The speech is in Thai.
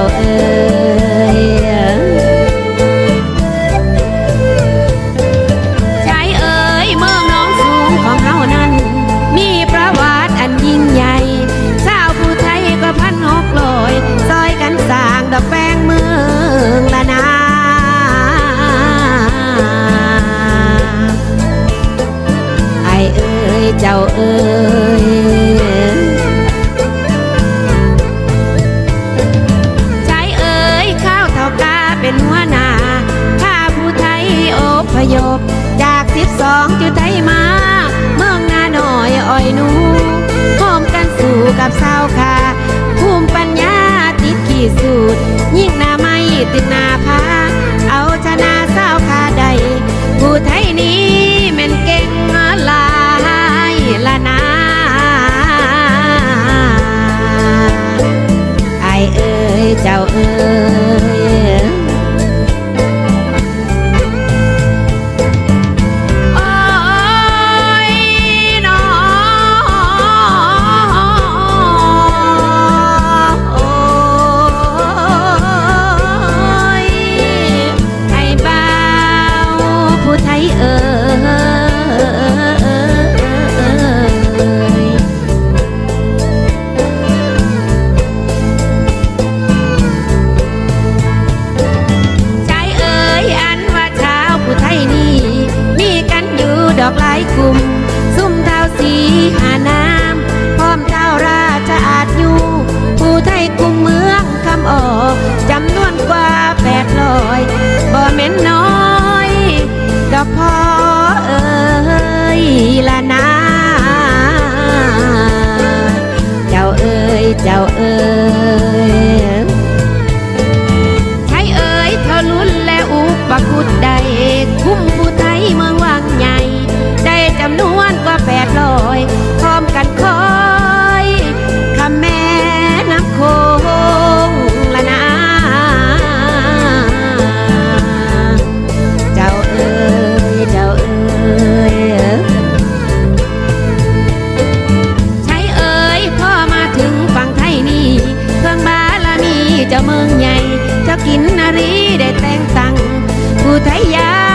าเอ๋ยใจเอ๋ยเมืองน้องสูงของเฮานั้น มีประวัติอันยิ่งใหญ่ชาวผู้ไทยก็พันหกลอยซอยกันสร้างดอกแป้งเมืองละนาไอเอ๋ยเจ้าเอ๋ย ยบจากสิบสองจุดไทยมา ละนาเจ้าเอ๋ยเจ้าเอ๋ยใช้เอ๋ยเธอลุ้นและอุปกุดใด เจ้าเมืองใหญ่เจ้ากินนารีได้แต่งตั้งผู้ไทยยา